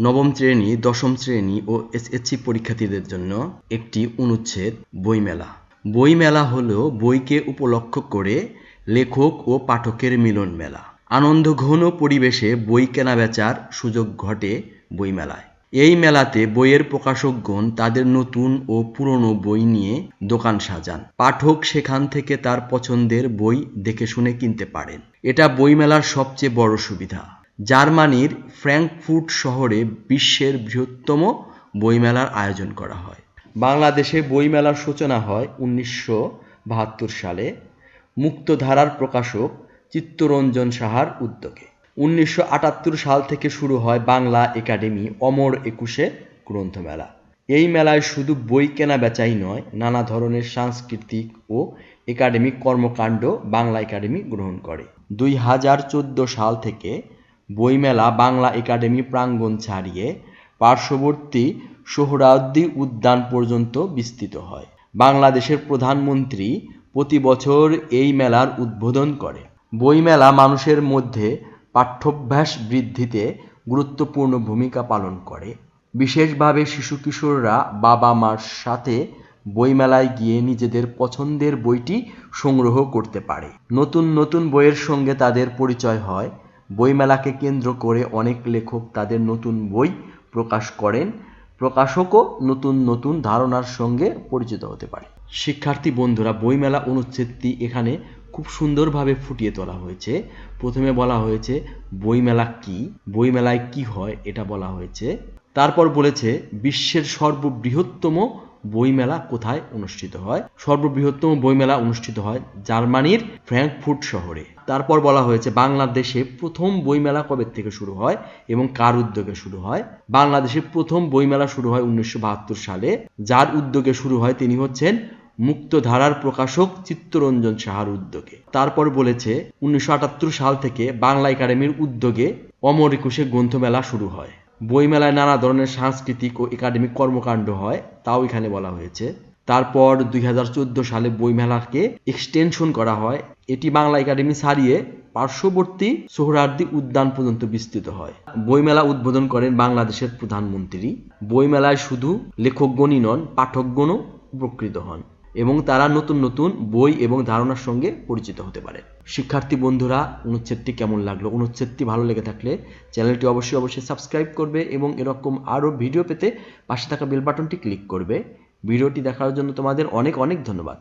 নবম শ্রেণি, দশম শ্রেণি ও এসএসসি পরীক্ষার্থীদের জন্য একটি অনুচ্ছেদ, বইমেলা। বইমেলা হল বইকে উপলক্ষ করে লেখক ও পাঠকের মিলন মেলা আনন্দঘন পরিবেশে বই কেনা বেচার সুযোগ ঘটে বইমেলায়। এই মেলাতে বইয়ের প্রকাশকগণ তাদের নতুন ও পুরনো বই নিয়ে দোকান সাজান। পাঠক সেখান থেকে তার পছন্দের বই দেখে শুনে কিনতে পারেন। এটা বইমেলার সবচেয়ে বড় সুবিধা। জার্মানির ফ্র্যাঙ্কফুর্ট শহরে বিশ্বের বৃহত্তম বইমেলার আয়োজন করা হয়। বাংলাদেশে বইমেলার সূচনা হয় উনিশশো বাহাত্তর সালে। মুক্তধারার প্রকাশক চিত্তরঞ্জন সাহার উদ্যোগে। উনিশশো আটাত্তর সাল থেকে শুরু হয় বাংলা একাডেমি অমর একুশে গ্রন্থমেলা। এই মেলায় শুধু বই কেনা বেচাই নয়, নানা ধরনের সাংস্কৃতিক ও একাডেমিক কর্মকাণ্ড বাংলা একাডেমি গ্রহণ করে। দুই হাজার চোদ্দ সাল থেকে বইমেলা বাংলা একাডেমি প্রাঙ্গণ ছাড়িয়ে পার্শ্ববর্তী সোহরাওয়ার্দী উদ্যান পর্যন্ত বিস্তৃত হয়। বাংলাদেশের প্রধানমন্ত্রী প্রতি বছর এই মেলার উদ্বোধন করে। বইমেলা মানুষের মধ্যে পাঠ্যাভ্যাস বৃদ্ধিতে গুরুত্বপূর্ণ ভূমিকা পালন করে। বিশেষভাবে শিশু কিশোররা বাবা মার সাথে বইমেলায় গিয়ে নিজেদের পছন্দের বইটি সংগ্রহ করতে পারে। নতুন নতুন বইয়ের সঙ্গে তাদের পরিচয় হয় বইমেলাকে কেন্দ্র করে অনেক লেখক তাদের নতুন বই প্রকাশ করেন। প্রকাশকও নতুন নতুন ধারণার সঙ্গে পরিচিত হতে পারে। শিক্ষার্থী বন্ধুরা, বইমেলা অনুচ্ছেদটি এখানে খুব সুন্দরভাবে ফুটিয়ে তোলা হয়েছে। প্রথমে বলা হয়েছে, বইমেলা কি? বইমেলায় কি হয়? এটা বলা হয়েছে। তারপর বলেছে, বিশ্বের সর্ববৃহত্তম বইমেলা কোথায় অনুষ্ঠিত হয়? সর্ববৃহত্তম বইমেলা অনুষ্ঠিত হয় জার্মানির ফ্র্যাঙ্কফুর্ট শহরে। তারপর বলা হয়েছে বাংলাদেশে প্রথম বইমেলা কবে থেকে শুরু হয় এবং কার উদ্যোগে শুরু হয়? বাংলাদেশে প্রথম বইমেলা শুরু হয় উনিশশো বাহাত্তর সালে, যার উদ্যোগে শুরু হয় তিনি হচ্ছেন মুক্তধারার প্রকাশক চিত্তরঞ্জন সাহার উদ্যোগে। তারপর বলেছে, উনিশশো আটাত্তর সাল থেকে বাংলা একাডেমির উদ্যোগে অমর একুশে গ্রন্থমেলা শুরু হয়। বইমেলায় নানা ধরনের সাংস্কৃতিক ও একাডেমিক কর্মকাণ্ড হয়, তাও এখানে বলা হয়েছে। তারপর দুই হাজার চোদ্দ সালে বইমেলাকে এক্সটেনশন করা হয়। এটি বাংলা একাডেমি ছাড়িয়ে পার্শ্ববর্তী সোহরার্দি উদ্যান পর্যন্ত বিস্তৃত হয়। বইমেলা উদ্বোধন করেন বাংলাদেশের প্রধানমন্ত্রী। বইমেলায় শুধু লেখকগণই নন, পাঠকগণও উপকৃত হন। এবং তারা নতুন নতুন বই এবং ধারণার সঙ্গে পরিচিত হতে পারে। শিক্ষার্থী বন্ধুরা, অনুচ্ছেদটি কেমন লাগল? অনুচ্ছেদটি ভালো লেগে থাকলে চ্যানেলটি অবশ্যই অবশ্যই সাবস্ক্রাইব করবে এবং এরকম আরও ভিডিও পেতে পাশে থাকা বেল বাটনটি ক্লিক করবে। ভিডিওটি দেখার জন্য তোমাদের অনেক অনেক ধন্যবাদ।